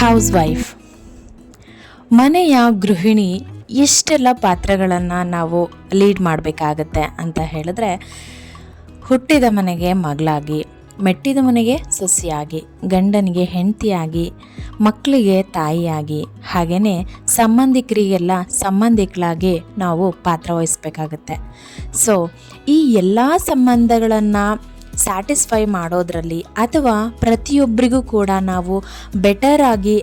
House wife ಮನೆಯ ಗೃಹಿಣಿ ಎಷ್ಟೆಲ್ಲ ಪಾತ್ರಗಳನ್ನು ನಾವು ಲೀಡ್ ಮಾಡಬೇಕಾಗತ್ತೆ ಅಂತ ಹೇಳಿದ್ರೆ, ಹುಟ್ಟಿದ ಮನೆಗೆ ಮಗಳಾಗಿ, ಮೆಟ್ಟಿದ ಮನೆಗೆ ಸೊಸೆಯಾಗಿ, ಗಂಡನಿಗೆ ಹೆಂಡತಿಯಾಗಿ ಮಕ್ಕಳಿಗೆ ತಾಯಿಯಾಗಿ ಹಾಗೆಯೇ ಸಂಬಂಧಿಕರಿಗೆಲ್ಲ ಸಂಬಂಧಿಕಳಾಗಿ ನಾವು ಪಾತ್ರ ವಹಿಸ್ಬೇಕಾಗತ್ತೆ. ಸೊ ಈ ಎಲ್ಲ ಸಂಬಂಧಗಳನ್ನು ಸ್ಯಾಟಿಸ್ಫೈ ಮಾಡೋದ್ರಲ್ಲಿ ಅಥವಾ ಪ್ರತಿಯೊಬ್ಬರಿಗೂ ಕೂಡ ನಾವು ಬೆಟರ್ ಆಗಿ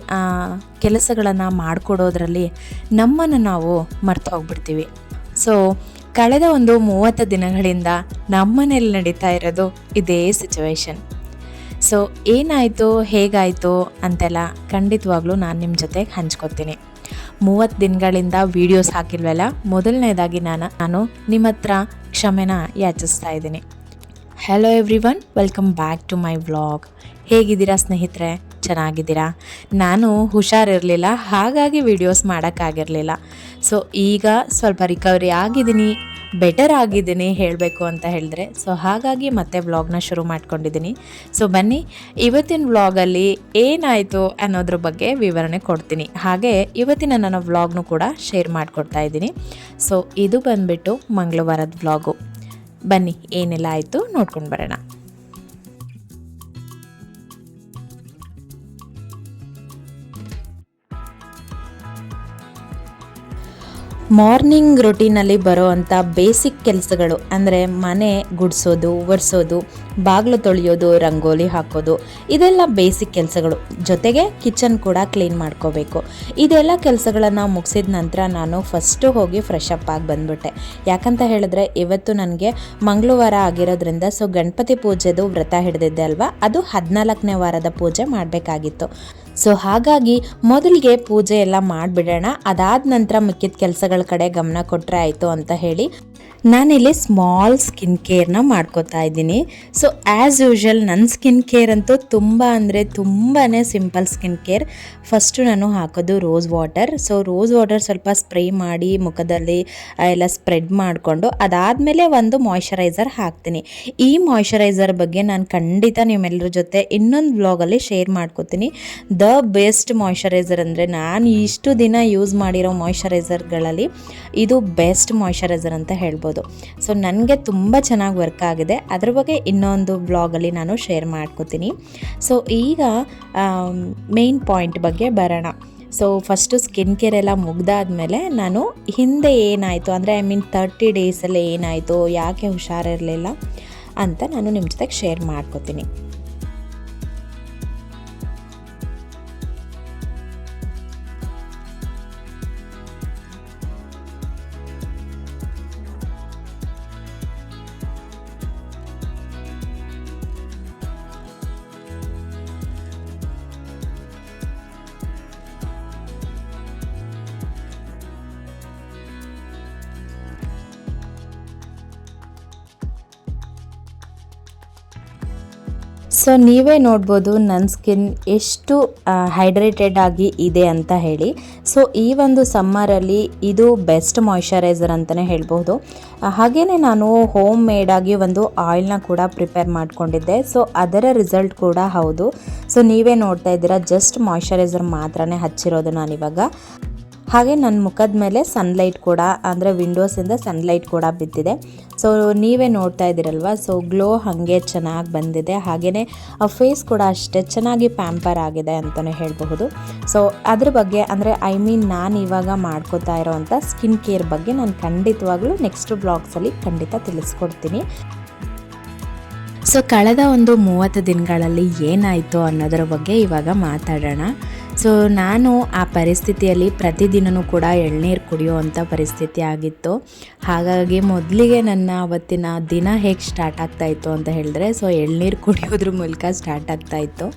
ಕೆಲಸಗಳನ್ನು ಮಾಡಿಕೊಡೋದ್ರಲ್ಲಿ ನಮ್ಮನ್ನು ನಾವು ಮರ್ತು ಹೋಗ್ಬಿಡ್ತೀವಿ. ಸೊ ಕಳೆದ ಒಂದು ಮೂವತ್ತು ದಿನಗಳಿಂದ ನಮ್ಮನೇಲಿ ನಡೀತಾ ಇರೋದು ಇದೇ ಸಿಚುವೇಶನ್ ಸೊ ಏನಾಯಿತು, ಹೇಗಾಯಿತು ಅಂತೆಲ್ಲ ಖಂಡಿತವಾಗ್ಲೂ ನಾನು ನಿಮ್ಮ ಜೊತೆ ಹಂಚ್ಕೊತೀನಿ. ಮೂವತ್ತು ದಿನಗಳಿಂದ ವೀಡಿಯೋಸ್ ಹಾಕಿಲ್ವಲ್ಲ, ಮೊದಲನೇದಾಗಿ ನಾನು ನಾನು ನಿಮ್ಮ ಹತ್ರ ಕ್ಷಮೆನ ಯಾಚಿಸ್ತಾ ಇದ್ದೀನಿ. Hello everyone welcome back to my vlog ಹೇಗಿದ್ದೀರಾ ಸ್ನೇಹಿತರೆ? ಚೆನ್ನಾಗಿದ್ದೀರಾ? ನಾನು ಹುಷಾರಿರಲಿಲ್ಲ, ಹಾಗಾಗಿ ವಿಡಿಯೋಸ್ ಮಾಡೋಕ್ಕಾಗಿರಲಿಲ್ಲ. ಸೊ ಈಗ ಸ್ವಲ್ಪ ರಿಕವರಿ ಆಗಿದ್ದೀನಿ ಬೆಟರ್ ಆಗಿದ್ದೀನಿ ಹೇಳಬೇಕು ಅಂತ ಹೇಳಿದ್ರೆ ಸೊ ಹಾಗಾಗಿ ಮತ್ತೆ ವ್ಲಾಗ್ನ ಶುರು ಮಾಡ್ಕೊಂಡಿದ್ದೀನಿ. ಸೊ ಬನ್ನಿ, ಇವತ್ತಿನ ವ್ಲಾಗಲ್ಲಿ ಏನಾಯಿತು ಅನ್ನೋದ್ರ ಬಗ್ಗೆ ವಿವರಣೆ ಕೊಡ್ತೀನಿ. ಹಾಗೆ ಇವತ್ತಿನ ನನ್ನ ವ್ಲಾಗ್ನು ಕೂಡ ಶೇರ್ ಮಾಡಿಕೊಡ್ತಾ ಇದ್ದೀನಿ. ಸೊ ಇದು ಬಂದ್ಬಿಟ್ಟು ಮಂಗಳವಾರದ ವ್ಲಾಗು ಬನ್ನಿ ಏನೆಲ್ಲ ಆಯಿತು ನೋಡ್ಕೊಂಡು ಬರೋಣ. ಮಾರ್ನಿಂಗ್ ರೊಟೀನಲ್ಲಿ ಬರೋವಂಥ ಬೇಸಿಕ್ ಕೆಲಸಗಳು, ಅಂದರೆ ಮನೆ ಗುಡಿಸೋದು, ಒರೆಸೋದು, ಬಾಗಿಲು ತೊಳೆಯೋದು, ರಂಗೋಲಿ ಹಾಕೋದು, ಇದೆಲ್ಲ ಬೇಸಿಕ್ ಕೆಲಸಗಳು. ಜೊತೆಗೆ ಕಿಚನ್ ಕೂಡ ಕ್ಲೀನ್ ಮಾಡ್ಕೋಬೇಕು. ಇದೆಲ್ಲ ಕೆಲಸಗಳನ್ನು ಮುಗಿಸಿದ ನಂತರ ನಾನು ಫಸ್ಟು ಹೋಗಿ ಫ್ರೆಶ್ ಅಪ್ ಆಗಿ ಬಂದ್ಬಿಟ್ಟೆ. ಯಾಕಂತ ಹೇಳಿದ್ರೆ ಇವತ್ತು ನನಗೆ ಮಂಗಳವಾರ ಆಗಿರೋದ್ರಿಂದ ಸೊ ಗಣಪತಿ ಪೂಜೆದು ವ್ರತ ಹಿಡಿದಿದ್ದೆ ಅಲ್ವಾ? ಅದು ಹದಿನಾಲ್ಕನೇ ವಾರದ ಪೂಜೆ ಮಾಡಬೇಕಾಗಿತ್ತು. ಸೊ ಹಾಗಾಗಿ ಮೊದಲಿಗೆ ಪೂಜೆ ಎಲ್ಲ ಮಾಡಿಬಿಡೋಣ. ಅದಾದ ನಂತರ ಮಿಕ್ಕಿದ ಕೆಲಸಗಳ ಕಡೆ ಗಮನ ಕೊಟ್ಟರೆ ಆಯಿತು ಅಂತ ಹೇಳಿ ನಾನಿಲ್ಲಿ ಸ್ಮಾಲ್ ಸ್ಕಿನ್ ಕೇರ್ನ ಮಾಡ್ಕೋತಾ ಇದ್ದೀನಿ. ಸೊ ಆ್ಯಸ್ ಯೂಶುವಲ್ ನನ್ನ ಸ್ಕಿನ್ ಕೇರ್ ಅಂತೂ ತುಂಬ ಅಂದರೆ ತುಂಬಾ ಸಿಂಪಲ್ ಸ್ಕಿನ್ ಕೇರ್ ಫಸ್ಟು ನಾನು ಹಾಕೋದು rose water so rose water ಸ್ವಲ್ಪ ಸ್ಪ್ರೇ ಮಾಡಿ ಮುಖದಲ್ಲಿ ಎಲ್ಲ ಸ್ಪ್ರೆಡ್ ಮಾಡಿಕೊಂಡು ಅದಾದಮೇಲೆ ಒಂದು ಮಾಯ್ಶ್ಚರೈಸರ್ ಹಾಕ್ತೀನಿ. ಈ ಮಾಯ್ಶ್ಚರೈಸರ್ ಬಗ್ಗೆ ನಾನು ಖಂಡಿತ ನಿಮ್ಮೆಲ್ಲರ ಜೊತೆ ಇನ್ನೊಂದು ವ್ಲಾಗಲ್ಲಿ ಶೇರ್ ಮಾಡ್ಕೋತೀನಿ. ದ ಬೆಸ್ಟ್ ಮಾಯ್ಶ್ಚರೈಸರ್ ಅಂದರೆ ನಾನು ಇಷ್ಟು ದಿನ ಯೂಸ್ ಮಾಡಿರೋ ಮಾಯ್ಶ್ಚರೈಸರ್ಗಳಲ್ಲಿ ಇದು ಬೆಸ್ಟ್ ಮಾಯ್ಶ್ಚರೈಸರ್ ಅಂತ ಹೇಳ್ಬೋದು. ಸೊ ನನಗೆ ತುಂಬ ಚೆನ್ನಾಗಿ ವರ್ಕ್ ಆಗಿದೆ. ಅದ್ರ ಬಗ್ಗೆ ಇನ್ನೊಂದು ಬ್ಲಾಗಲ್ಲಿ ನಾನು ಶೇರ್ ಮಾಡ್ಕೋತೀನಿ. ಸೊ ಈಗ ಮೇನ್ ಪಾಯಿಂಟ್ ಬಗ್ಗೆ ಬರೋಣ. ಸೊ ಫಸ್ಟು ಸ್ಕಿನ್ ಕೇರ್ ಎಲ್ಲ ಮುಗ್ದಾದ್ಮೇಲೆ ನಾನು ಹಿಂದೆ ಏನಾಯಿತು ಅಂದರೆ ಐ ಮೀನ್ ತರ್ಟಿ ಡೇಸಲ್ಲಿ ಏನಾಯಿತು, ಯಾಕೆ ಹುಷಾರಿರಲಿಲ್ಲ ಅಂತ ನಾನು ನಿಮ್ಮ ಜೊತೆಗೆ ಶೇರ್ ಮಾಡ್ಕೋತೀನಿ. ಸೊ ನೀವೇ ನೋಡ್ಬೋದು ನನ್ನ ಸ್ಕಿನ್ ಎಷ್ಟು ಹೈಡ್ರೇಟೆಡ್ ಆಗಿ ಇದೆ ಅಂತ ಹೇಳಿ. ಸೊ ಈ ಒಂದು ಸಮ್ಮರಲ್ಲಿ ಇದು ಬೆಸ್ಟ್ ಮಾಯ್ಶ್ಚರೈಸರ್ ಅಂತಲೇ ಹೇಳ್ಬೋದು. ಹಾಗೆಯೇ ನಾನು ಹೋಮ್ ಮೇಡಾಗಿ ಒಂದು ಆಯಿಲ್ನ ಕೂಡ ಪ್ರಿಪೇರ್ ಮಾಡಿಕೊಂಡಿದ್ದೆ. ಸೊ ಅದರ ರಿಸಲ್ಟ್ ಕೂಡ ಹೌದು. ಸೊ ನೀವೇ ನೋಡ್ತಾ ಇದ್ದೀರಾ ಜಸ್ಟ್ ಮಾಯ್ಶ್ಚರೈಸರ್ ಮಾತ್ರನೇ ಹಚ್ಚಿರೋದು ನಾನಿವಾಗ. ಹಾಗೆ ನನ್ನ ಮುಖದ ಮೇಲೆ ಸನ್ಲೈಟ್ ಕೂಡ, ಅಂದರೆ ವಿಂಡೋಸಿಂದ ಸನ್ಲೈಟ್ ಕೂಡ ಬಿದ್ದಿದೆ. ಸೊ ನೀವೇ ನೋಡ್ತಾ ಇದ್ದೀರಲ್ವ? ಸೊ ಗ್ಲೋ ಹಾಗೆ ಚೆನ್ನಾಗಿ ಬಂದಿದೆ. ಹಾಗೆಯೇ ಫೇಸ್ ಕೂಡ ಅಷ್ಟೇ ಚೆನ್ನಾಗಿ ಪ್ಯಾಂಪರ್ ಆಗಿದೆ ಅಂತಲೇ ಹೇಳಬಹುದು. ಸೊ ಅದ್ರ ಬಗ್ಗೆ, ಅಂದರೆ ಐ ಮೀನ್ ನಾನು ಇವಾಗ ಮಾಡ್ಕೋತಾ ಇರೋವಂಥ ಸ್ಕಿನ್ ಕೇರ್ ಬಗ್ಗೆ ನಾನು ಖಂಡಿತವಾಗ್ಲೂ ನೆಕ್ಸ್ಟ್ ಬ್ಲಾಗ್ಸಲ್ಲಿ ಖಂಡಿತ ತಿಳಿಸ್ಕೊಡ್ತೀನಿ. ಸೊ ಕಳೆದ ಒಂದು ಮೂವತ್ತು ದಿನಗಳಲ್ಲಿ ಏನಾಯಿತು ಅನ್ನೋದರ ಬಗ್ಗೆ ಇವಾಗ ಮಾತಾಡೋಣ. ಸೊ ನಾನು ಆ ಪರಿಸ್ಥಿತಿಯಲ್ಲಿ ಪ್ರತಿದಿನವೂ ಕೂಡ ಎಳ್ನೀರು ಕುಡಿಯುವಂಥ ಪರಿಸ್ಥಿತಿ ಆಗಿತ್ತು. ಹಾಗಾಗಿ ಮೊದಲಿಗೆ ನನ್ನ ಅವತ್ತಿನ ದಿನ ಹೇಗೆ ಸ್ಟಾರ್ಟ್ ಆಗ್ತಾಯಿತ್ತು ಅಂತ ಹೇಳಿದ್ರೆ ಸೊ ಎಳ್ನೀರು ಕುಡಿಯೋದ್ರ ಮೂಲಕ ಸ್ಟಾರ್ಟ್ ಆಗ್ತಾಯಿತ್ತು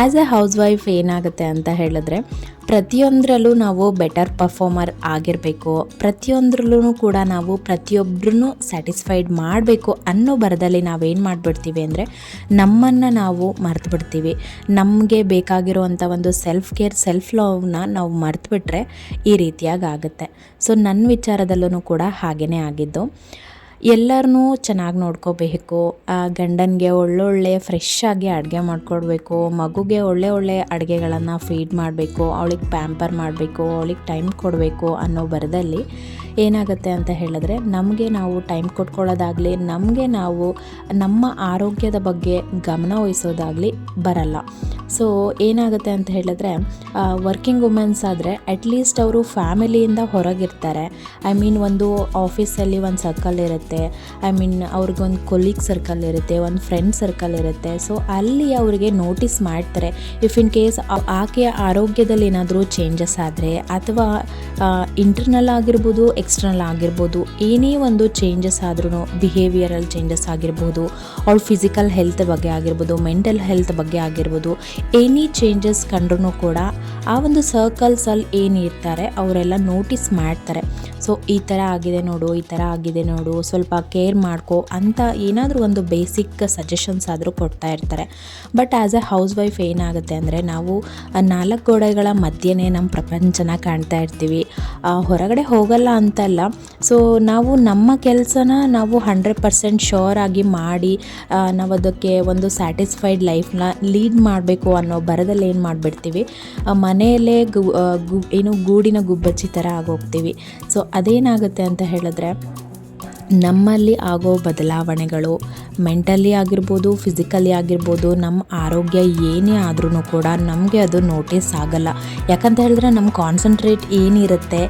ಆ್ಯಸ್ ಎ ಹೌಸ್ ವೈಫ್ ಏನಾಗುತ್ತೆ ಅಂತ ಹೇಳಿದ್ರೆ, ಪ್ರತಿಯೊಂದರಲ್ಲೂ ನಾವು ಬೆಟರ್ ಪರ್ಫಾರ್ಮರ್ ಆಗಿರಬೇಕು. ಪ್ರತಿಯೊಂದ್ರಲ್ಲೂ ಕೂಡ ನಾವು ಪ್ರತಿಯೊಬ್ಬರೂ ಸ್ಯಾಟಿಸ್ಫೈಡ್ ಮಾಡಬೇಕು ಅನ್ನೋ ಬರದಲ್ಲಿ ನಾವೇನು ಮಾಡಿಬಿಡ್ತೀವಿ ಅಂದರೆ, ನಮ್ಮನ್ನು ನಾವು ಮರ್ತು ಬಿಡ್ತೀವಿ. ನಮಗೆ ಬೇಕಾಗಿರುವಂಥ ಒಂದು ಸೆಲ್ಫ್ ಕೇರ್ ಸೆಲ್ಫ್ ಲವ್ನ ನಾವು ಮರೆತುಬಿಟ್ರೆ ಈ ರೀತಿಯಾಗಿ ಆಗುತ್ತೆ. ಸೊ ನನ್ನ ವಿಚಾರದಲ್ಲೂ ಕೂಡ ಹಾಗೇ ಆಗಿದ್ದು. ಎಲ್ಲರನ್ನೂ ಚೆನ್ನಾಗಿ ನೋಡ್ಕೋಬೇಕು. ಗಂಡನಿಗೆ ಒಳ್ಳೊಳ್ಳೆ ಫ್ರೆಶ್ ಆಗಿ ಅಡುಗೆ ಮಾಡಿಕೊಡ್ಬೇಕು. ಮಗುಗೆ ಒಳ್ಳೆ ಒಳ್ಳೆ ಅಡುಗೆಗಳನ್ನು ಫೀಡ್ ಮಾಡಬೇಕು. ಅವಳಿಗೆ ಪ್ಯಾಂಪರ್ ಮಾಡಬೇಕು. ಅವಳಿಗೆ ಟೈಮ್ ಕೊಡಬೇಕು ಅನ್ನೋ ಬರದಲ್ಲಿ ಏನಾಗುತ್ತೆ ಅಂತ ಹೇಳಿದ್ರೆ, ನಮಗೆ ನಾವು ಟೈಮ್ ಕೊಟ್ಕೊಳ್ಳೋದಾಗಲಿ, ನಮಗೆ ನಾವು ನಮ್ಮ ಆರೋಗ್ಯದ ಬಗ್ಗೆ ಗಮನ ವಹಿಸೋದಾಗಲಿ ಬರಲ್ಲ. ಸೊ ಏನಾಗುತ್ತೆ ಅಂತ ಹೇಳಿದ್ರೆ ವರ್ಕಿಂಗ್ ವುಮೆನ್ಸ್ ಆದರೆ ಅಟ್ಲೀಸ್ಟ್ ಅವರು ಫ್ಯಾಮಿಲಿಯಿಂದ ಹೊರಗಿರ್ತಾರೆ. ಐ ಮೀನ್ ಒಂದು ಆಫೀಸಲ್ಲಿ ಒಂದು ಸರ್ಕಲ್ ಇರುತ್ತೆ. ಐ ಮೀನ್ ಅವ್ರಿಗೊಂದು ಕೊಲೀಗ್ ಸರ್ಕಲ್ ಇರುತ್ತೆ, ಒಂದು ಫ್ರೆಂಡ್ ಸರ್ಕಲ್ ಇರುತ್ತೆ. ಸೊ ಅಲ್ಲಿ ಅವರಿಗೆ ನೋಟಿಸ್ ಮಾಡ್ತಾರೆ. ಇಫ್ ಇನ್ ಕೇಸ್ ಆಕೆಯ ಆರೋಗ್ಯದಲ್ಲಿ ಏನಾದರೂ ಚೇಂಜಸ್ ಆದರೆ, ಅಥವಾ ಇಂಟರ್ನಲ್ ಆಗಿರ್ಬೋದು ಎಕ್ಸ್ಟರ್ನಲ್ ಆಗಿರ್ಬೋದು, ಏನೇ ಒಂದು ಚೇಂಜಸ್ ಆದ್ರೂ ಬಿಹೇವಿಯರಲ್ ಚೇಂಜಸ್ ಆಗಿರ್ಬೋದು ಅವ್ರ ಫಿಸಿಕಲ್ ಹೆಲ್ತ್ ಬಗ್ಗೆ ಆಗಿರ್ಬೋದು ಮೆಂಟಲ್ ಹೆಲ್ತ್ ಬಗ್ಗೆ ಆಗಿರ್ಬೋದು ಎನಿ ಚೇಂಜಸ್ ಕಂಡ್ರೂ ಕೂಡ, ಆ ಒಂದು ಸರ್ಕಲ್ಸಲ್ಲಿ ಏನಿರ್ತಾರೆ ಅವರೆಲ್ಲ ನೋಟಿಸ್ ಮಾಡ್ತಾರೆ. ಸೊ ಈ ಥರ ಆಗಿದೆ ನೋಡು, ಈ ಥರ ಆಗಿದೆ ನೋಡು, ಸ್ವಲ್ಪ ಕೇರ್ ಮಾಡ್ಕೊ ಅಂತ ಏನಾದರೂ ಒಂದು ಬೇಸಿಕ್ ಸಜೆಷನ್ಸ್ ಆದರೂ ಕೊಡ್ತಾ ಇರ್ತಾರೆ. But as a housewife ಏನಾಗುತ್ತೆ ಅಂದರೆ ನಾವು ನಾಲ್ಕು ಗೋಡೆಗಳ ಮಧ್ಯೆನೇ ನಮ್ಮ ಪ್ರಪಂಚನ ಕಾಣ್ತಾ ಇರ್ತೀವಿ. ಹೊರಗಡೆ ಹೋಗಲ್ಲ ಅಂತಲ್ಲ. ಸೊ ನಾವು ನಮ್ಮ ಕೆಲಸನ ನಾವು ಹಂಡ್ರೆಡ್ ಪರ್ಸೆಂಟ್ ಶೋರ್ ಆಗಿ ಮಾಡಿ ನಾವು ಅದಕ್ಕೆ ಒಂದು ಸ್ಯಾಟಿಸ್ಫೈಡ್ ಲೈಫ್ನ ಲೀಡ್ ಮಾಡಬೇಕು ಅನ್ನೋ ಬರದಲ್ಲಿ ಏನು ಮಾಡಿಬಿಡ್ತೀವಿ? ಮನೆಯಲ್ಲೇ ಗು ಏನು ಗೂಡಿನ ಗುಬ್ಬಚ್ಚಿ ಥರ ಆಗೋಗ್ತೀವಿ. ಸೊ ಅದೇನಾಗುತ್ತೆ ಅಂತ ಹೇಳಿದ್ರೆ ನಮ್ಮಲ್ಲಿ ಆಗೋ ಬದಲಾವಣೆಗಳು, ಮೆಂಟಲಿ ಆಗಿರ್ಬೋದು, ಫಿಸಿಕಲಿ ಆಗಿರ್ಬೋದು, ನಮ್ಮ ಆರೋಗ್ಯ ಏನೇ ಆದ್ರೂ ಕೂಡ ನಮಗೆ ಅದು ನೋಟಿಸ್ ಆಗಲ್ಲ. ಯಾಕಂತ ಹೇಳಿದ್ರೆ ನಮ್ಮ ಕಾನ್ಸಂಟ್ರೇಟ್ ಏನಿರುತ್ತೆ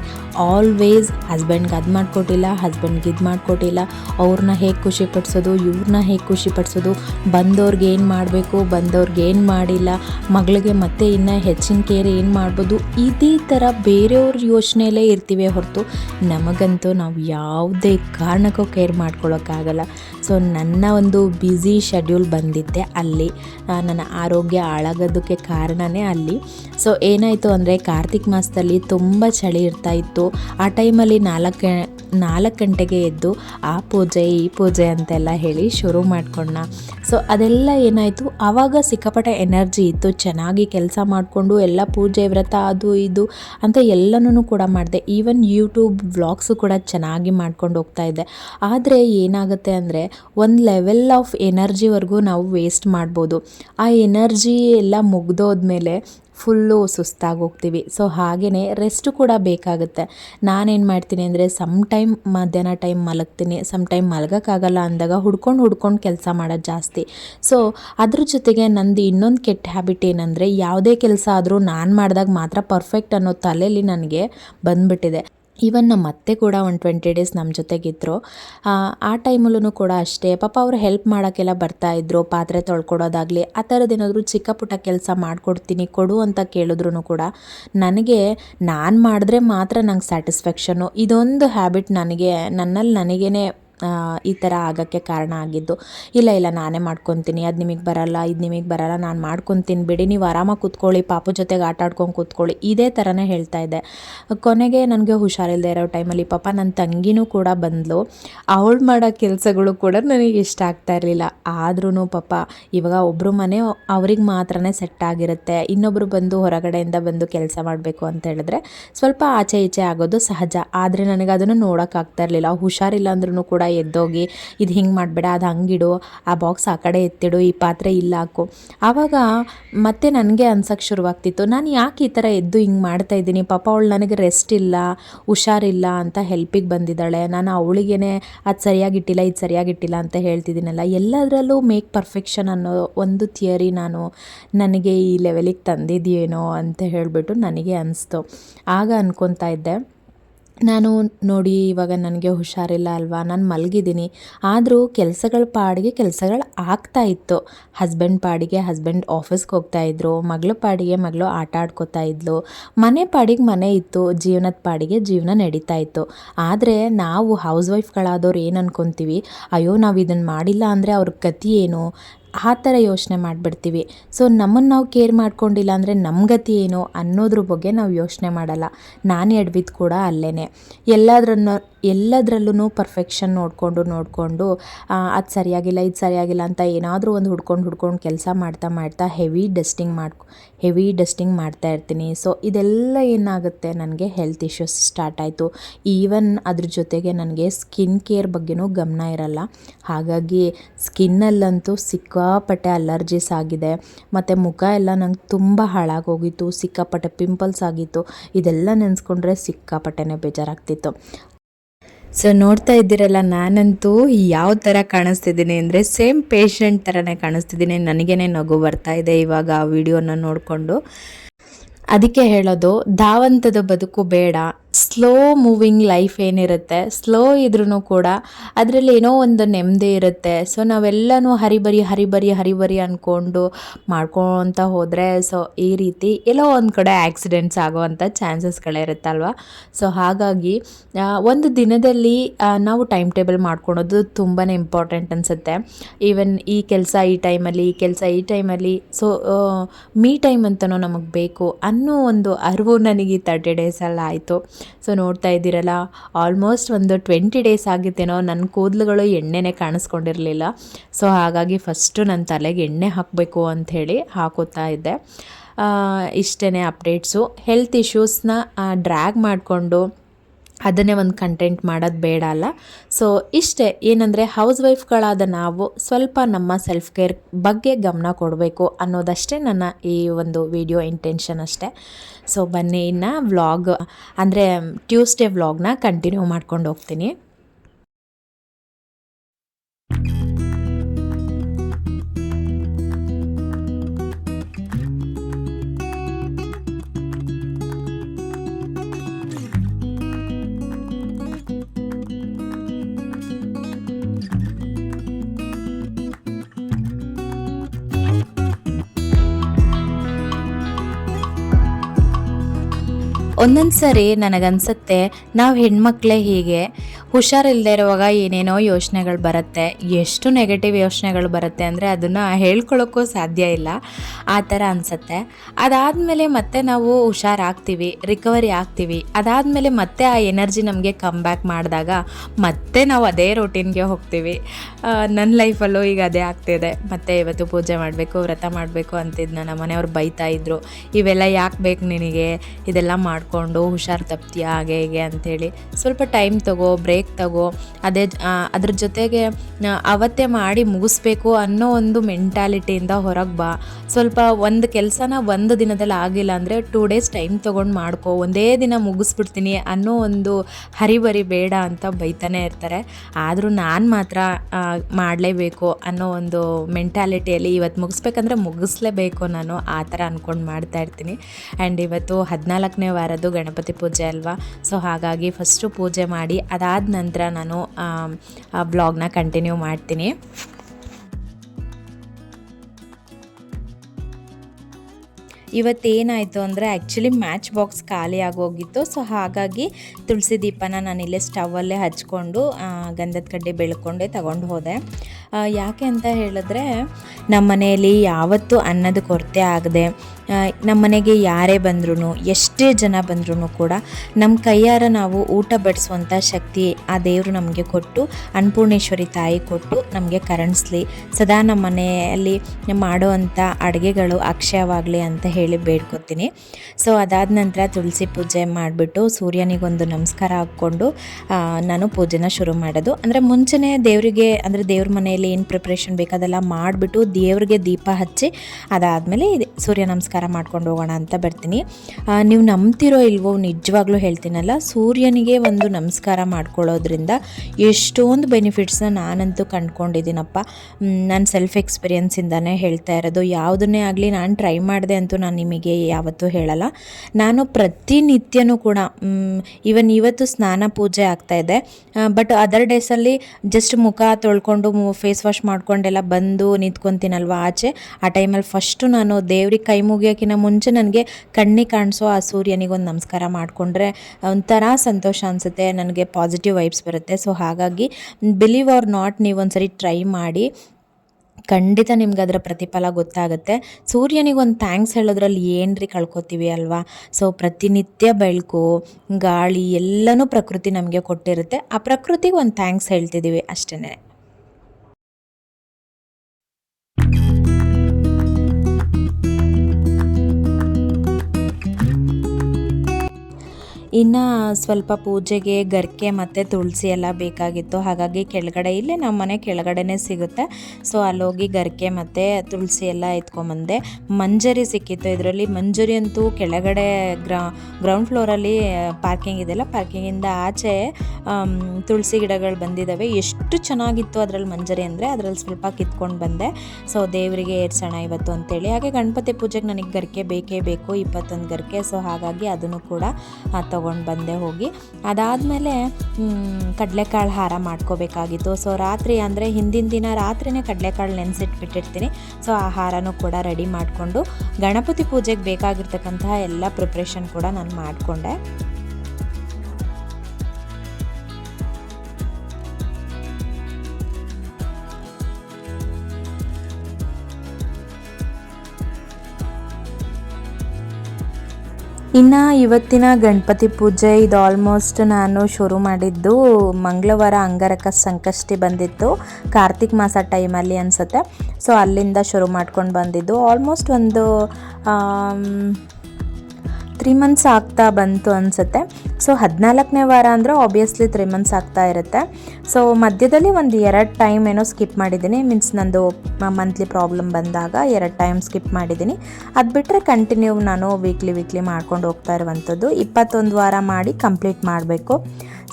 ಆಲ್ವೇಸ್ ಹಸ್ಬೆಂಡ್ಗೆ ಅದು ಮಾಡಿಕೊಟ್ಟಿಲ್ಲ ಹಸ್ಬೆಂಡ್ಗೆ ಇದು ಮಾಡಿಕೊಟ್ಟಿಲ್ಲ, ಅವ್ರನ್ನ ಹೇಗೆ ಖುಷಿ ಪಡಿಸೋದು, ಇವ್ರನ್ನ ಹೇಗೆ ಖುಷಿ ಪಡಿಸೋದು, ಬಂದವ್ರಿಗೆ ಏನು ಮಾಡಬೇಕು, ಬಂದವ್ರಿಗೆ ಏನು ಮಾಡಿಲ್ಲ, ಮಗಳಿಗೆ ಮತ್ತೆ ಇನ್ನು ಹೆಚ್ಚಿನ ಕೇರ್ ಏನು ಮಾಡ್ಬೋದು, ಇದೇ ಥರ ಬೇರೆಯವ್ರ ಯೋಚನೆಯಲ್ಲೇ ಇರ್ತೀವಿ ಹೊರತು ನಮಗಂತೂ ನಾವು ಯಾವುದೇ ಕಾರಣಕ್ಕೂ ಕೇರ್ ಮಾಡ್ಕೊಳ್ಳೋಕ್ಕಾಗಲ್ಲ ಸೊ ನನ್ನ ಒಂದು ಬ್ಯುಸಿ ಶೆಡ್ಯೂಲ್ ಬಂದಿದ್ದೆ ಅಲ್ಲಿ. ನನ್ನ ಆರೋಗ್ಯ ಹಾಳಾಗೋದಕ್ಕೆ ಕಾರಣನೇ ಅಲ್ಲಿ. ಸೊ ಏನಾಯಿತು ಅಂದರೆ ಕಾರ್ತಿಕ್ ಮಾಸದಲ್ಲಿ ತುಂಬ ಚಳಿ ಇರ್ತಾ ಇತ್ತು. ಆ ಟೈಮಲ್ಲಿ ನಾಲ್ಕು ನಾಲ್ಕು ಗಂಟೆಗೆ ಎದ್ದು ಆ ಪೂಜೆ, ಈ ಪೂಜೆ ಅಂತೆಲ್ಲ ಹೇಳಿ ಶುರು ಮಾಡ್ಕೊಂಡ ಸೊ ಅದೆಲ್ಲ ಏನಾಯಿತು? ಆವಾಗ ಸಿಕ್ಕಾಪಟ್ಟೆ ಎನರ್ಜಿ ಇತ್ತು. ಚೆನ್ನಾಗಿ ಕೆಲಸ ಮಾಡಿಕೊಂಡು ಎಲ್ಲ ಪೂಜೆ ವ್ರತ ಅದು ಇದು ಅಂತ ಎಲ್ಲನೂ ಕೂಡ ಮಾಡಿದೆ. ಈವನ್ ಯೂಟ್ಯೂಬ್ ವ್ಲಾಗ್ಸು ಕೂಡ ಚೆನ್ನಾಗಿ ಮಾಡ್ಕೊಂಡು ಹೋಗ್ತಾ ಇದ್ದೆ. ಆದರೆ ಏನಾಗುತ್ತೆ ಅಂದರೆ ಒಂದು ಲೆವೆಲ್ ಆಫ್ ಎನರ್ಜಿವರೆಗೂ ನಾವು ವೇಸ್ಟ್ ಮಾಡ್ಬೋದು. ಆ ಎನರ್ಜಿ ಎಲ್ಲ ಮುಗ್ದೋದ್ಮೇಲೆ ಫುಲ್ಲು ಸುಸ್ತಾಗಿ ಹೋಗ್ತೀವಿ ಸೊ ಹಾಗೆಯೇ ರೆಸ್ಟ್ ಕೂಡ ಬೇಕಾಗುತ್ತೆ. ನಾನೇನು ಮಾಡ್ತೀನಿ ಅಂದರೆ ಸಮ್ ಟೈಮ್ ಮಧ್ಯಾಹ್ನ ಟೈಮ್ ಮಲಗ್ತೀನಿ. ಸಮ್ ಟೈಮ್ ಮಲಗೋಕ್ಕಾಗಲ್ಲ ಅಂದಾಗ ಹುಡ್ಕೊಂಡು ಹುಡ್ಕೊಂಡು ಕೆಲಸ ಮಾಡೋದು ಜಾಸ್ತಿ. ಸೊ ಅದ್ರ ಜೊತೆಗೆ ನಂದು ಇನ್ನೊಂದು ಕೆಟ್ಟ ಹ್ಯಾಬಿಟ್ ಏನಂದರೆ ಯಾವುದೇ ಕೆಲಸ ಆದರೂ ನಾನು ಮಾಡಿದಾಗ ಮಾತ್ರ ಪರ್ಫೆಕ್ಟ್ ಅನ್ನೋ ತಲೆಯಲ್ಲಿ ನನಗೆ ಬಂದ್ಬಿಟ್ಟಿದೆ. ಈವನ್ ನಮ್ಮ ಅತ್ತೆ ಕೂಡ ಒಂದು ಟ್ವೆಂಟಿ ಡೇಸ್ ನಮ್ಮ ಜೊತೆಗಿದ್ದರು ಆ ಟೈಮಲ್ಲೂ ಕೂಡ ಅಷ್ಟೇ. ಪಾಪ ಅವರು ಹೆಲ್ಪ್ ಮಾಡೋಕ್ಕೆಲ್ಲ ಬರ್ತಾಯಿದ್ರು ಪಾತ್ರೆ ತೊಳ್ಕೊಡೋದಾಗಲಿ, ಆ ಥರದ್ದೇನಾದರೂ ಚಿಕ್ಕ ಪುಟ್ಟ ಕೆಲಸ ಮಾಡಿಕೊಡ್ತೀನಿ, ಕೊಡು ಅಂತ ಕೇಳಿದ್ರು ಕೂಡ ನನಗೆ ನಾನು ಮಾಡಿದ್ರೆ ಮಾತ್ರ ನಂಗೆ ಸ್ಯಾಟಿಸ್ಫ್ಯಾಕ್ಷನು ಇದೊಂದು ಹ್ಯಾಬಿಟ್ ನನಗೆ, ನನ್ನಲ್ಲಿ ನನಗೇ ಈ ಥರ ಆಗೋಕ್ಕೆ ಕಾರಣ ಆಗಿದ್ದು, ಇಲ್ಲ ಇಲ್ಲ, ನಾನೇ ಮಾಡ್ಕೊತೀನಿ, ಅದು ನಿಮಗೆ ಬರಲ್ಲ, ಇದು ನಿಮಗೆ ಬರಲ್ಲ, ನಾನು ಮಾಡ್ಕೊತೀನಿ, ಬಿಡಿ, ನೀವು ಆರಾಮಾಗಿ ಕೂತ್ಕೊಳ್ಳಿ, ಪಾಪು ಜೊತೆಗೆ ಆಟ ಆಡ್ಕೊಂಡು ಕೂತ್ಕೊಳ್ಳಿ, ಇದೇ ಥರನೇ ಹೇಳ್ತಾ ಇದ್ದೆ. ಕೊನೆಗೆ ನನಗೆ ಹುಷಾರಿಲ್ಲದೆ ಇರೋ ಟೈಮಲ್ಲಿ ಪಾಪ ನನ್ನ ತಂಗಿನೂ ಕೂಡ ಬಂದಳು ಅವಳು ಮಾಡೋ ಕೆಲಸಗಳು ಕೂಡ ನನಗೆ ಇಷ್ಟ ಆಗ್ತಾ ಇರಲಿಲ್ಲ. ಆದ್ರೂ ಪಾಪ ಇವಾಗ ಒಬ್ಬರು ಮನೆ ಅವ್ರಿಗೆ ಮಾತ್ರನೇ ಸೆಟ್ ಆಗಿರುತ್ತೆ. ಇನ್ನೊಬ್ಬರು ಬಂದು ಹೊರಗಡೆಯಿಂದ ಬಂದು ಕೆಲಸ ಮಾಡಬೇಕು ಅಂತ ಹೇಳಿದ್ರೆ ಸ್ವಲ್ಪ ಆಚೆ ಈಚೆ ಆಗೋದು ಸಹಜ. ಆದರೆ ನನಗೆ ಅದನ್ನು ನೋಡೋಕ್ಕಾಗ್ತಾ ಇರಲಿಲ್ಲ. ಹುಷಾರಿಲ್ಲ ಅಂದ್ರೂ ಕೂಡ ಎದ್ದೋಗಿ, ಇದು ಹಿಂಗೆ ಮಾಡಬೇಡ, ಅದು ಹಂಗಿಡು, ಆ ಬಾಕ್ಸ್ ಆ ಕಡೆ ಎತ್ತಿಡು, ಈ ಪಾತ್ರೆ ಇಲ್ಲ ಹಾಕು. ಆವಾಗ ಮತ್ತೆ ನನಗೆ ಅನ್ಸೋಕ್ಕೆ ಶುರುವಾಗ್ತಿತ್ತು, ನಾನು ಯಾಕೆ ಈ ಥರ ಎದ್ದು ಹಿಂಗೆ ಮಾಡ್ತಾ ಇದ್ದೀನಿ? ಪಾಪ ಅವಳು ನನಗೆ ರೆಸ್ಟ್ ಇಲ್ಲ, ಹುಷಾರಿಲ್ಲ ಅಂತ ಹೆಲ್ಪಿಗೆ ಬಂದಿದ್ದಾಳೆ. ನಾನು ಅವಳಿಗೇನೆ ಅದು ಸರಿಯಾಗಿಟ್ಟಿಲ್ಲ ಇದು ಸರಿಯಾಗಿಟ್ಟಿಲ್ಲ ಅಂತ ಹೇಳ್ತಿದ್ದೀನಲ್ಲ. ಎಲ್ಲದರಲ್ಲೂ ಮೇಕ್ ಪರ್ಫೆಕ್ಷನ್ ಅನ್ನೋ ಒಂದು ಥಿಯರಿ ನಾನು ನನಗೆ ಈ ಲೆವೆಲಿಗೆ ತಂದಿದ್ದೀನೋ ಅಂತ ಹೇಳಿಬಿಟ್ಟು ನನಗೆ ಅನಿಸ್ತು. ಆಗ ಅಂದ್ಕೊತಾ ಇದ್ದೆ. ನಾನು ನೋಡಿ ಇವಾಗ ನನಗೆ ಹುಷಾರಿಲ್ಲ ಅಲ್ವಾ? ನಾನು ಮಲಗಿದ್ದೀನಿ. ಆದರೂ ಕೆಲಸಗಳ ಪಾಡಿಗೆ ಕೆಲಸಗಳು ಆಗ್ತಾ ಇತ್ತು. ಹಸ್ಬೆಂಡ್ ಪಾಡಿಗೆ ಹಸ್ಬೆಂಡ್ ಆಫೀಸ್ಗೆ ಹೋಗ್ತಾ ಇದ್ರು. ಮಗಳ ಪಾಡಿಗೆ ಮಗಳು ಆಟ ಆಡ್ಕೋತಾ ಇದ್ಲು. ಮನೆ ಪಾಡಿಗೆ ಮನೆ ಇತ್ತು. ಜೀವನದ ಪಾಡಿಗೆ ಜೀವನ ನಡೀತಾ ಇತ್ತು. ಆದರೆ ನಾವು ಹೌಸ್ ವೈಫ್ಗಳಾದವ್ರು ಏನು ಅನ್ಕೊತೀವಿ? ಅಯ್ಯೋ, ನಾವು ಇದನ್ನು ಮಾಡಿಲ್ಲ ಅಂದರೆ ಅವ್ರ ಗತಿ ಏನು? ಆ ಥರ ಯೋಚನೆ ಮಾಡಿಬಿಡ್ತೀವಿ. ಸೊ ನಮ್ಮನ್ನು ನಾವು ಕೇರ್ ಮಾಡ್ಕೊಂಡಿಲ್ಲ ಅಂದರೆ ನಮ್ಮ ಗತಿ ಏನು ಅನ್ನೋದ್ರ ಬಗ್ಗೆ ನಾವು ಯೋಚನೆ ಮಾಡಲ್ಲ. ನಾನು ಎಡ್ವಿದ್ದು ಕೂಡ ಅಲ್ಲೇ ಎಲ್ಲದ್ರನ್ನ ಎಲ್ಲದರಲ್ಲೂ ಪರ್ಫೆಕ್ಷನ್ ನೋಡಿಕೊಂಡು ನೋಡಿಕೊಂಡು ಅದು ಸರಿಯಾಗಿಲ್ಲ, ಇದು ಸರಿಯಾಗಿಲ್ಲ ಅಂತ ಏನಾದರೂ ಒಂದು ಹುಡ್ಕೊಂಡು ಹುಡ್ಕೊಂಡು ಕೆಲಸ ಮಾಡ್ತಾ ಮಾಡ್ತಾ ಹೆವಿ ಡಸ್ಟಿಂಗ್ ಮಾಡ್ಕೊ ಹೆವಿ ಡಸ್ಟಿಂಗ್ ಮಾಡ್ತಾ ಇರ್ತೀನಿ. ಸೊ ಇದೆಲ್ಲ ಏನಾಗುತ್ತೆ? ನನಗೆ ಹೆಲ್ತ್ ಇಶ್ಯೂಸ್ ಸ್ಟಾರ್ಟ್ ಆಯಿತು. ಈವನ್ ಅದ್ರ ಜೊತೆಗೆ ನನಗೆ ಸ್ಕಿನ್ ಕೇರ್ ಬಗ್ಗೆನೂ ಗಮನ ಇರಲ್ಲ. ಹಾಗಾಗಿ ಸ್ಕಿನ್ನಲ್ಲಂತೂ ಸಿಕ್ಕಾಪಟ್ಟೆ ಅಲರ್ಜೀಸ್ ಆಗಿದೆ. ಮತ್ತು ಮುಖ ಎಲ್ಲ ನಂಗೆ ತುಂಬ ಹಾಳಾಗೋಗಿತ್ತು. ಸಿಕ್ಕಾಪಟ್ಟೆ ಪಿಂಪಲ್ಸ್ ಆಗಿತ್ತು. ಇದೆಲ್ಲ ನೆನೆಸ್ಕೊಂಡ್ರೆ ಸಿಕ್ಕಾಪಟ್ಟೆನೇ ಬೇಜಾರಾಗ್ತಿತ್ತು. ಸೊ ನೋಡ್ತಾ ಇದ್ದೀರಲ್ಲ, ನಾನಂತೂ ಯಾವ ಥರ ಕಾಣಿಸ್ತಿದ್ದೀನಿ ಅಂದರೆ ಸೇಮ್ ಪೇಷಂಟ್ ಥರನೇ ಕಾಣಿಸ್ತಿದ್ದೀನಿ. ನನಗೇನೆ ನಗು ಬರ್ತಾ ಇದೆ ಇವಾಗ ಆ ವಿಡಿಯೋನ ನೋಡಿಕೊಂಡು. ಅದಕ್ಕೆ ಹೇಳೋದು, ಧಾವಂತದ ಬದುಕು ಬೇಡ. ಸ್ಲೋ ಮೂವಿಂಗ್ ಲೈಫ್ ಏನಿರುತ್ತೆ? ಸ್ಲೋ ಇದ್ರೂ ಕೂಡ ಅದರಲ್ಲಿ ಏನೋ ಒಂದು ನೆಮ್ಮದಿ ಇರುತ್ತೆ. ಸೊ ನಾವೆಲ್ಲನೂ ಹರಿಬರಿ ಹರಿಬರಿ ಹರಿಬರಿ ಅಂದ್ಕೊಂಡು ಮಾಡ್ಕೊತ ಹೋದರೆ ಸೊ ಈ ರೀತಿ ಎಲ್ಲೋ ಒಂದು ಕಡೆ ಆಕ್ಸಿಡೆಂಟ್ಸ್ ಆಗೋವಂಥ ಚಾನ್ಸಸ್ಗಳಿರುತ್ತಲ್ವ ಸೊ ಹಾಗಾಗಿ ಒಂದು ದಿನದಲ್ಲಿ ನಾವು ಟೈಮ್ ಟೇಬಲ್ ಮಾಡ್ಕೊಳೋದು ತುಂಬಾ ಇಂಪಾರ್ಟೆಂಟ್ ಅನಿಸುತ್ತೆ. ಈವನ್ ಈ ಕೆಲಸ ಈ ಟೈಮಲ್ಲಿ ಈ ಕೆಲಸ ಈ ಟೈಮಲ್ಲಿ ಸೊ ಮೀ ಟೈಮ್ ಅಂತಲೂ ನಮಗೆ ಬೇಕು ಅನ್ನೋ ಒಂದು ಅರಿವು ನನಗೆ ಈ ತರ್ಟಿ ಡೇಸಲ್ಲಿ ಆಯಿತು. ಸೊ ನೋಡ್ತಾ ಇದ್ದೀರಲ್ಲ ಆಲ್ಮೋಸ್ಟ್ ಒಂದು ಟ್ವೆಂಟಿ ಡೇಸ್ ಆಗಿತ್ತೇನೋ ನನ್ನ ಕೂದಲುಗಳು ಎಣ್ಣೆನೇ ಕಾಣಿಸ್ಕೊಂಡಿರಲಿಲ್ಲ. ಸೊ ಹಾಗಾಗಿ ಫಸ್ಟು ನನ್ನ ತಲೆಗೆ ಎಣ್ಣೆ ಹಾಕಬೇಕು ಅಂಥೇಳಿ ಹಾಕೋತಾ ಇದ್ದೆ. ಇಷ್ಟೇ ಅಪ್ಡೇಟ್ಸು ಹೆಲ್ತ್ ಇಶ್ಯೂಸ್ನ ಡ್ರ್ಯಾಗ್ ಮಾಡಿಕೊಂಡು ಅದನ್ನೇ ಒಂದು ಕಂಟೆಂಟ್ ಮಾಡೋದು ಬೇಡ ಅಲ್ಲ. ಸೊ ಇಷ್ಟೇ, ಏನಂದರೆ ಹೌಸ್ ವೈಫ್ಗಳಾದ ನಾವು ಸ್ವಲ್ಪ ನಮ್ಮ ಸೆಲ್ಫ್ ಕೇರ್ ಬಗ್ಗೆ ಗಮನ ಕೊಡಬೇಕು ಅನ್ನೋದಷ್ಟೇ ನನ್ನ ಈ ಒಂದು ವಿಡಿಯೋ ಇಂಟೆನ್ಷನ್ ಅಷ್ಟೇ. ಸೊ ಬನ್ನಿ ಇನ್ನು ವ್ಲಾಗ್ ಅಂದರೆ ಟ್ಯೂಸ್ಡೇ ವ್ಲಾಗ್ನ ಕಂಟಿನ್ಯೂ ಮಾಡ್ಕೊಂಡು ಹೋಗ್ತೀನಿ. ಒಂದೊಂದು ಸರಿ ನನಗನ್ಸುತ್ತೆ, ನಾವು ಹೆಣ್ಮಕ್ಳೇ ಹೀಗೆ. ಹುಷಾರಿಲ್ಲದೆ ಇರುವಾಗ ಏನೇನೋ ಯೋಚನೆಗಳು ಬರುತ್ತೆ. ಎಷ್ಟು ನೆಗೆಟಿವ್ ಯೋಚನೆಗಳು ಬರುತ್ತೆ ಅಂದರೆ ಅದನ್ನು ಹೇಳ್ಕೊಳ್ಳೋಕ್ಕೂ ಸಾಧ್ಯ ಇಲ್ಲ. ಆ ಥರ ಅನಿಸುತ್ತೆ. ಅದಾದಮೇಲೆ ಮತ್ತೆ ನಾವು ಹುಷಾರಾಗ್ತೀವಿ ರಿಕವರಿ ಆಗ್ತೀವಿ. ಅದಾದಮೇಲೆ ಮತ್ತೆ ಆ ಎನರ್ಜಿ ನಮಗೆ ಕಮ್ ಬ್ಯಾಕ್ ಮಾಡಿದಾಗ ಮತ್ತೆ ನಾವು ಅದೇ ರೊಟೀನ್ಗೆ ಹೋಗ್ತೀವಿ. ನನ್ನ ಲೈಫಲ್ಲೂ ಈಗ ಅದೇ ಆಗ್ತಿದೆ. ಮತ್ತೆ ಇವತ್ತು ಪೂಜೆ ಮಾಡಬೇಕು, ವ್ರತ ಮಾಡಬೇಕು ಅಂತಿದ್ದು ನಮ್ಮ ಮನೆಯವ್ರು ಬೈತಾ ಇದ್ರು. ಇವೆಲ್ಲ ಯಾಕೆ ಬೇಕು ನಿನಗೆ? ಇದೆಲ್ಲ ಮಾಡಿಕೊಂಡು ಹುಷಾರು ತಪ್ತೀಯ ಹಾಗೆ ಹೀಗೆ ಅಂಥೇಳಿ ಸ್ವಲ್ಪ ಟೈಮ್ ತಗೋ ಬ್ರೇಕ್ ತಗೋ, ಅದೇ ಅದ್ರ ಜೊತೆಗೆ ಅವತ್ತೇ ಮಾಡಿ ಮುಗಿಸ್ಬೇಕು ಅನ್ನೋ ಒಂದು ಮೆಂಟಾಲಿಟಿಯಿಂದ ಹೊರಗೆ ಬಾ. ಸ್ವಲ್ಪ ಒಂದು ಕೆಲಸನ ಒಂದು ದಿನದಲ್ಲಿ ಆಗಿಲ್ಲ ಅಂದರೆ ಟೂ ಡೇಸ್ ಟೈಮ್ ತೊಗೊಂಡು ಮಾಡ್ಕೊ. ಒಂದೇ ದಿನ ಮುಗಿಸ್ಬಿಡ್ತೀನಿ ಅನ್ನೋ ಒಂದು ಹರಿಬರಿ ಬೇಡ ಅಂತ ಬೈತಾನೆ ಇರ್ತಾರೆ. ಆದರೂ ನಾನು ಮಾತ್ರ ಮಾಡಲೇಬೇಕು ಅನ್ನೋ ಒಂದು ಮೆಂಟಾಲಿಟಿಯಲ್ಲಿ ಇವತ್ತು ಮುಗಿಸ್ಬೇಕಂದ್ರೆ ಮುಗಿಸ್ಲೇಬೇಕು ನಾನು. ಆ ಥರ ಅಂದ್ಕೊಂಡು ಮಾಡ್ತಾ ಇರ್ತೀನಿ. ಆ್ಯಂಡ್ ಇವತ್ತು ಹದಿನಾಲ್ಕನೇ ವಾರದ್ದು ಗಣಪತಿ ಪೂಜೆ ಅಲ್ವಾ? ಸೊ ಹಾಗಾಗಿ ಫಸ್ಟು ಪೂಜೆ ಮಾಡಿ ಅದಾದ ನಂತರ ನಾನು, ಆ ಬ್ಲಾಗ್ನ ಕಂಟಿನ್ಯೂ ಮಾಡ್ತೀನಿ. ಇವತ್ತೇನಾಯಿತು ಅಂದರೆ ಆ್ಯಕ್ಚುಲಿ ಮ್ಯಾಚ್ ಬಾಕ್ಸ್ ಖಾಲಿ ಆಗೋಗಿತ್ತು. ಸೊ ಹಾಗಾಗಿ ತುಳಸಿ ದೀಪನ ನಾನಿಲ್ಲೇ ಸ್ಟವಲ್ಲೇ ಹಚ್ಕೊಂಡು ಗಂಧದ ಕಡ್ಡಿ ಬೆಳ್ಕೊಂಡೆ, ತಗೊಂಡು ಹೋದೆ. ಯಾಕೆ ಅಂತ ಹೇಳಿದ್ರೆ ನಮ್ಮ ಮನೆಯಲ್ಲಿ ಯಾವತ್ತೂ ಅನ್ನದ ಕೊರತೆ ಆಗದೆ ನಮ್ಮ ಮನೆಗೆ ಯಾರೇ ಬಂದ್ರೂ ಎಷ್ಟೇ ಜನ ಬಂದ್ರೂ ಕೂಡ ನಮ್ಮ ಕೈಯಾರ ನಾವು ಊಟ ಬಡಿಸುವಂಥ ಶಕ್ತಿ ಆ ದೇವರು ನಮಗೆ ಕೊಟ್ಟು, ಅನ್ನಪೂರ್ಣೇಶ್ವರಿ ತಾಯಿ ಕೊಟ್ಟು ನಮಗೆ ಕರಣಿಸ್ಲಿ. ಸದಾ ನಮ್ಮ ಮನೆಯಲ್ಲಿ ಮಾಡುವಂಥ ಅಡುಗೆಗಳು ಅಕ್ಷಯವಾಗಲಿ ಅಂತ ಹೇಳಿ ಬೇಡ್ಕೊತೀನಿ. ಸೊ ಅದಾದ ನಂತರ ತುಳಸಿ ಪೂಜೆ ಮಾಡಿಬಿಟ್ಟು ಸೂರ್ಯನಿಗೊಂದು ನಮಸ್ಕಾರ ಹಾಕ್ಕೊಂಡು ನಾನು ಪೂಜೆನ ಶುರು ಮಾಡೋದು. ಅಂದರೆ ಮುಂಚೆನೇ ದೇವರಿಗೆ, ಅಂದರೆ ದೇವ್ರ ಮನೆಯಲ್ಲಿ ಏನು ಪ್ರಿಪ್ರೇಷನ್ ಬೇಕು ಅದೆಲ್ಲ ಮಾಡಿಬಿಟ್ಟು ದೇವ್ರಿಗೆ ದೀಪ ಹಚ್ಚಿ, ಅದಾದಮೇಲೆ ಸೂರ್ಯ ನಮಸ್ಕಾರ ಮಾಡ್ಕೊಂಡು ಹೋಗೋಣ ಅಂತ ಬರ್ತೀನಿ. ನೀವು ನಂಬ್ತಿರೋ ಇಲ್ವೋ ನಿಜವಾಗ್ಲೂ ಹೇಳ್ತೀನಲ್ಲ, ಸೂರ್ಯನಿಗೆ ಒಂದು ನಮಸ್ಕಾರ ಮಾಡ್ಕೊಳ್ಳೋದ್ರಿಂದ ಎಷ್ಟೊಂದು ಬೆನಿಫಿಟ್ಸ್ನ ನಾನಂತೂ ಕಂಡ್ಕೊಂಡಿದ್ದೀನಪ್ಪ. ನಾನು ಸೆಲ್ಫ್ ಎಕ್ಸ್ಪೀರಿಯನ್ಸಿಂದನೇ ಹೇಳ್ತಾ ಇರೋದು. ಯಾವುದನ್ನೇ ಆಗಲಿ ನಾನು ಟ್ರೈ ಮಾಡಿದೆ ಅಂತೂ ನಾನು ನಿಮಗೆ ಯಾವತ್ತೂ ಹೇಳಲ್ಲ. ನಾನು ಪ್ರತಿನಿತ್ಯನೂ ಕೂಡ ಈವನ್ ಇವತ್ತು ಸ್ನಾನ ಪೂಜೆ ಆಗ್ತಾ ಇದೆ. ಬಟ್ ಅದರ್ ಡೇಸಲ್ಲಿ ಜಸ್ಟ್ ಮುಖ ತೊಳ್ಕೊಂಡು ಫೇಸ್ ವಾಶ್ ಮಾಡ್ಕೊಂಡೆಲ್ಲ ಬಂದು ನಿಂತ್ಕೊತೀನಲ್ವ ಆಚೆ. ಆ ಟೈಮಲ್ಲಿ ಫಸ್ಟು ನಾನು ದೇವ್ರಿಗೆ ಕೈ ಮುಗಿಯೋಕ್ಕಿಂತ ಮುಂಚೆ ನನಗೆ ಕಣ್ಣಿಗೆ ಕಾಣಿಸೋ ಆ ಸೂರ್ಯನಿಗೆ ಒಂದು ನಮಸ್ಕಾರ ಮಾಡಿಕೊಂಡ್ರೆ ಒಂಥರ ಸಂತೋಷ ಅನಿಸುತ್ತೆ, ನನಗೆ ಪಾಸಿಟಿವ್ ವೈಬ್ಸ್ ಬರುತ್ತೆ. ಸೊ ಹಾಗಾಗಿ ಬಿಲೀವ್ ಆರ್ ನಾಟ್ ನೀವು ಒಂದ್ಸರಿ ಟ್ರೈ ಮಾಡಿ, ಖಂಡಿತ ನಿಮ್ಗೆ ಅದರ ಪ್ರತಿಫಲ ಗೊತ್ತಾಗುತ್ತೆ. ಸೂರ್ಯನಿಗೆ ಒಂದು ಥ್ಯಾಂಕ್ಸ್ ಹೇಳೋದ್ರಲ್ಲಿ ಏನ್ರಿ ಕಳ್ಕೊತೀವಿ ಅಲ್ವಾ? ಸೊ ಪ್ರತಿನಿತ್ಯ ಬೆಳಕು, ಗಾಳಿ ಎಲ್ಲನೂ ಪ್ರಕೃತಿ ನಮಗೆ ಕೊಟ್ಟಿರುತ್ತೆ. ಆ ಪ್ರಕೃತಿಗೆ ಒಂದು ಥ್ಯಾಂಕ್ಸ್ ಹೇಳ್ತಿದ್ದೀವಿ ಅಷ್ಟೇ ಇನ್ನು ಸ್ವಲ್ಪ ಪೂಜೆಗೆ ಗರ್ಕೆ ಮತ್ತು ತುಳಸಿ ಎಲ್ಲ ಬೇಕಾಗಿತ್ತು. ಹಾಗಾಗಿ ಕೆಳಗಡೆ ಇಲ್ಲೇ ನಮ್ಮ ಮನೆ ಕೆಳಗಡೆನೇ ಸಿಗುತ್ತೆ. ಸೊ ಅಲ್ಲೋಗಿ ಗರ್ಕೆ ಮತ್ತು ತುಳಸಿ ಎಲ್ಲ ಎತ್ಕೊಂಬಂದೆ. ಮಂಜರಿ ಸಿಕ್ಕಿತ್ತು ಇದರಲ್ಲಿ. ಮಂಜರಿ ಅಂತೂ ಕೆಳಗಡೆ ಗ್ರಾ ಗ್ರೌಂಡ್ ಫ್ಲೋರಲ್ಲಿ ಪಾರ್ಕಿಂಗ್ ಇದೆಯಲ್ಲ ಪಾರ್ಕಿಂಗಿಂದ ಆಚೆ ತುಳಸಿ ಗಿಡಗಳು ಬಂದಿದ್ದಾವೆ ಎಷ್ಟು ಚೆನ್ನಾಗಿತ್ತು ಅದರಲ್ಲಿ ಮಂಜರಿ ಅಂದರೆ ಅದರಲ್ಲಿ ಸ್ವಲ್ಪ ಕಿತ್ಕೊಂಡು ಬಂದೆ. ಸೊ ದೇವರಿಗೆ ಏರ್ಸೋಣ ಇವತ್ತು ಅಂತೇಳಿ. ಹಾಗೆ ಗಣಪತಿ ಪೂಜೆಗೆ ನನಗೆ ಗರ್ಕೆ ಬೇಕೇ ಬೇಕು, ಇಪ್ಪತ್ತೊಂದು ಗರ್ಕೆ. ಸೊ ಹಾಗಾಗಿ ಅದನ್ನು ಕೂಡ ತೊಗೊಂಡು ಬಂದೆ ಹೋಗಿ. ಅದಾದಮೇಲೆ ಕಡಲೆಕಾಳು ಹಾರ ಮಾಡ್ಕೋಬೇಕಾಗಿತ್ತು. ಸೊ ರಾತ್ರಿ ಅಂದರೆ ಹಿಂದಿನ ದಿನ ರಾತ್ರಿನೇ ಕಡಲೆಕಾಳು ನೆನೆಸಿಟ್ಬಿಟ್ಟಿರ್ತೀನಿ. ಸೊ ಆ ಹಾರನೂ ಕೂಡ ರೆಡಿ ಮಾಡಿಕೊಂಡು ಗಣಪತಿ ಪೂಜೆಗೆ ಬೇಕಾಗಿರ್ತಕ್ಕಂತಹ ಎಲ್ಲ ಪ್ರಿಪ್ರೇಷನ್ ಕೂಡ ನಾನು ಮಾಡಿಕೊಂಡೆ. ಇನ್ನು ಇವತ್ತಿನ ಗಣಪತಿ ಪೂಜೆ ಇದು ಆಲ್ಮೋಸ್ಟ್ ನಾನು ಶುರು ಮಾಡಿದ್ದು ಮಂಗಳವಾರ ಅಂಗರಕ ಸಂಕಷ್ಟಿ ಬಂದಿತ್ತು. ಕಾರ್ತಿಕ್ ಮಾಸ ಟೈಮಲ್ಲಿ ಅನಿಸುತ್ತೆ. ಸೊ ಅಲ್ಲಿಂದ ಶುರು ಮಾಡ್ಕೊಂಡು ಬಂದಿದ್ದು. ಆಲ್ಮೋಸ್ಟ್ ಒಂದು ತ್ರೀ ಮಂತ್ಸ್ ಆಗ್ತಾ ಬಂತು ಅನಿಸುತ್ತೆ. ಸೊ ಹದಿನಾಲ್ಕನೇ ವಾರ ಅಂದರೆ ಆಬ್ವಿಯಸ್ಲಿ ತ್ರೀ ಮಂತ್ಸ್ ಆಗ್ತಾ ಇರುತ್ತೆ. ಸೊ ಮಧ್ಯದಲ್ಲಿ ಒಂದು ಎರಡು ಟೈಮ್ ಏನೋ ಸ್ಕಿಪ್ ಮಾಡಿದ್ದೀನಿ. ಮೀನ್ಸ್ ನಂದು ಮಂತ್ಲಿ ಪ್ರಾಬ್ಲಮ್ ಬಂದಾಗ ಎರಡು ಟೈಮ್ ಸ್ಕಿಪ್ ಮಾಡಿದ್ದೀನಿ. ಅದು ಬಿಟ್ಟರೆ ಕಂಟಿನ್ಯೂ ನಾನು ವೀಕ್ಲಿ ವೀಕ್ಲಿ ಮಾಡ್ಕೊಂಡು ಹೋಗ್ತಾ ಇರುವಂಥದ್ದು. ಇಪ್ಪತ್ತೊಂದು ವಾರ ಮಾಡಿ ಕಂಪ್ಲೀಟ್ ಮಾಡಬೇಕು.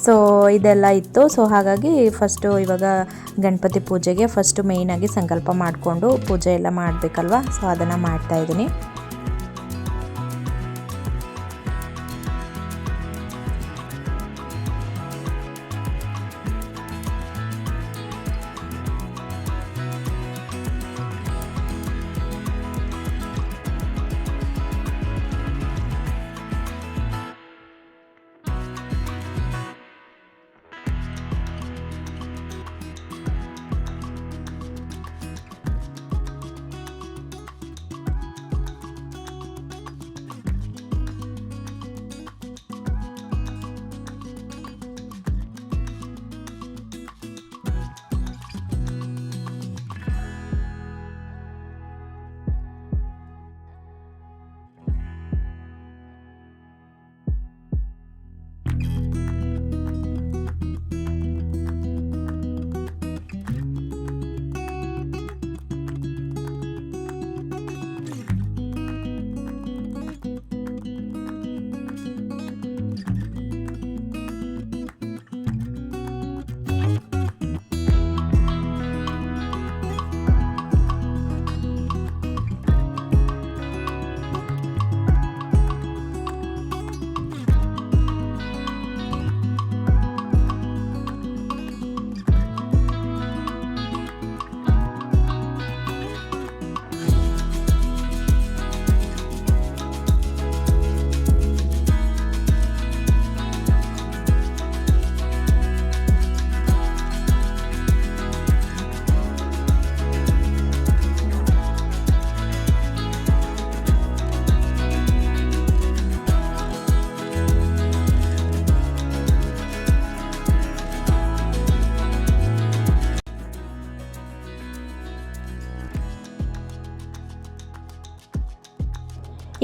ಸೊ ಇದೆಲ್ಲ ಇತ್ತು. ಸೊ ಹಾಗಾಗಿ ಫಸ್ಟು ಇವಾಗ ಗಣಪತಿ ಪೂಜೆಗೆ ಫಸ್ಟು ಮೇಯ್ನಾಗಿ ಸಂಕಲ್ಪ ಮಾಡಿಕೊಂಡು ಪೂಜೆ ಎಲ್ಲ ಮಾಡಬೇಕಲ್ವ? ಸೊ ಅದನ್ನು ಮಾಡ್ತಾಯಿದ್ದೀನಿ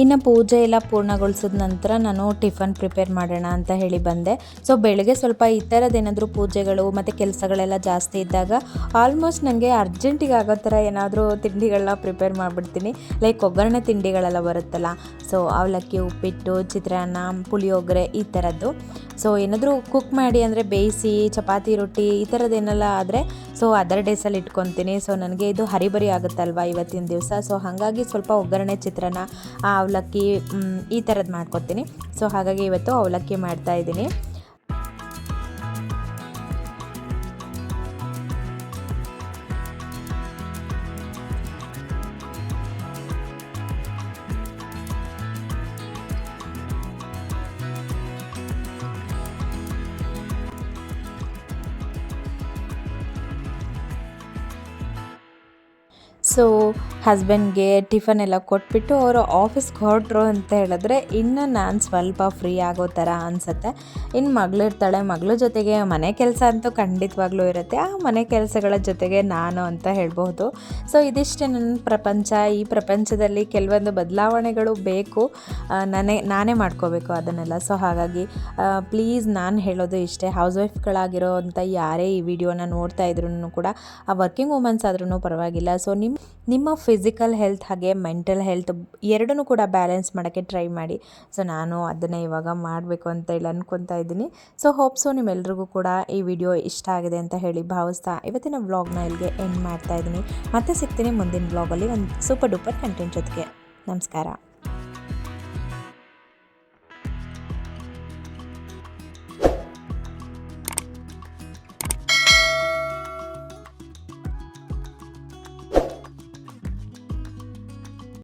ಇನ್ನು ಪೂಜೆ ಎಲ್ಲ ಪೂರ್ಣಗೊಳಿಸಿದ ನಂತರ ನಾನು ಟಿಫನ್ ಪ್ರಿಪೇರ್ ಮಾಡೋಣ ಅಂತ ಹೇಳಿ ಬಂದೆ. ಸೊ ಬೆಳಗ್ಗೆ ಸ್ವಲ್ಪ ಈ ಥರದ್ದೇನಾದರೂ ಪೂಜೆಗಳು ಮತ್ತು ಕೆಲಸಗಳೆಲ್ಲ ಜಾಸ್ತಿ ಇದ್ದಾಗ ಆಲ್ಮೋಸ್ಟ್ ನನಗೆ ಅರ್ಜೆಂಟಿಗೆ ಆಗೋ ಥರ ಏನಾದರೂ ತಿಂಡಿಗಳನ್ನ ಪ್ರಿಪೇರ್ ಮಾಡಿಬಿಡ್ತೀನಿ. ಲೈಕ್ ಒಗ್ಗರಣೆ ತಿಂಡಿಗಳೆಲ್ಲ ಬರುತ್ತಲ್ಲ. ಸೊ ಅವಲಕ್ಕಿ, ಉಪ್ಪಿಟ್ಟು, ಚಿತ್ರಾನ್ನ, ಪುಳಿಯೋಗರೆ ಈ ಥರದ್ದು ಸೊ ಏನಾದರೂ ಕುಕ್ ಮಾಡಿ ಅಂದರೆ ಬೇಯಿಸಿ, ಚಪಾತಿ, ರೊಟ್ಟಿ ಈ ಥರದ್ದೇನೆಲ್ಲ ಆದರೆ ಸೊ ಅದರ್ ಡೇಸಲ್ಲಿ ಇಟ್ಕೊತೀನಿ. ಸೊ ನನಗೆ ಇದು ಹರಿಬರಿ ಆಗುತ್ತಲ್ವ ಇವತ್ತಿನ ದಿವಸ? ಸೊ ಹಾಗಾಗಿ ಸ್ವಲ್ಪ ಒಗ್ಗರಣೆ, ಚಿತ್ರಾನ್ನ ಅವಲಕ್ಕಿ ಈ ಥರದ್ದು ಮಾಡ್ಕೊತೀನಿ ಸೊ ಹಾಗಾಗಿ ಇವತ್ತು ಅವಲಕ್ಕಿ ಮಾಡ್ತಾ ಇದ್ದೀನಿ. ಸೊ ಹಸ್ಬೆಂಡ್ಗೆ ಟಿಫನ್ ಎಲ್ಲ ಕೊಟ್ಬಿಟ್ಟು ಅವರು ಆಫೀಸ್ಗೆ ಹೊರಟ್ರು ಅಂತ ಹೇಳಿದ್ರೆ ಇನ್ನು ನಾನು ಸ್ವಲ್ಪ ಫ್ರೀ ಆಗೋ ಥರ ಅನಿಸುತ್ತೆ. ಇನ್ನು ಮಗಳಿರ್ತಾಳೆ ಮಗಳ ಜೊತೆಗೆ ಮನೆ ಕೆಲಸ ಅಂತೂ ಖಂಡಿತವಾಗ್ಲೂ ಇರುತ್ತೆ. ಆ ಮನೆ ಕೆಲಸಗಳ ಜೊತೆಗೆ ನಾನು ಅಂತ ಹೇಳ್ಬೋದು ಸೊ ಇದಿಷ್ಟೇ ನನ್ನ ಪ್ರಪಂಚ. ಈ ಪ್ರಪಂಚದಲ್ಲಿ ಕೆಲವೊಂದು ಬದಲಾವಣೆಗಳು ಬೇಕು. ನಾನೇ ನಾನೇ ಮಾಡ್ಕೋಬೇಕು ಅದನ್ನೆಲ್ಲ. ಸೊ ಹಾಗಾಗಿ ಪ್ಲೀಸ್ ನಾನು ಹೇಳೋದು ಇಷ್ಟೇ. ಹೌಸ್ ವೈಫ್ಗಳಾಗಿರೋ ಅಂಥ ಯಾರೇ ಈ ವಿಡಿಯೋನ ನೋಡ್ತಾ ಇದ್ರೂ ಕೂಡ, ಆ ವರ್ಕಿಂಗ್ ವುಮೆನ್ಸ್ ಆದ್ರೂ ಪರವಾಗಿಲ್ಲ. ಸೊ ನಿಮ್ಮ ನಿಮ್ಮ ಫಿಸಿಕಲ್ ಹೆಲ್ತ್ ಹಾಗೆ ಮೆಂಟಲ್ ಹೆಲ್ತ್ ಎರಡನ್ನೂ ಕೂಡ ಬ್ಯಾಲೆನ್ಸ್ ಮಾಡೋಕ್ಕೆ ಟ್ರೈ ಮಾಡಿ. ಸೊ ನಾನು ಅದನ್ನೇ ಇವಾಗ ಮಾಡಬೇಕು ಅಂತ ಹೇಳಿ ಅಂದ್ಕೊತಾ ಇದ್ದೀನಿ. ಸೊ ಹೋಪ್ಸು ನಿಮ್ಮೆಲ್ರಿಗೂ ಕೂಡ ಈ ವಿಡಿಯೋ ಇಷ್ಟ ಆಗಿದೆ ಅಂತ ಹೇಳಿ ಭಾವಿಸ್ತಾ ಇವತ್ತಿನ ವ್ಲಾಗ್ನ ಇಲ್ಲಿಗೆ ಎಂಡ್ ಮಾಡ್ತಾ ಇದ್ದೀನಿ. ಮತ್ತೆ ಸಿಗ್ತೀನಿ ಮುಂದಿನ ವ್ಲಾಗಲ್ಲಿ ಒಂದು ಸೂಪರ್ ಡೂಪರ್ ಕಂಟೆಂಟ್ ಜೊತೆಗೆ. ನಮಸ್ಕಾರ.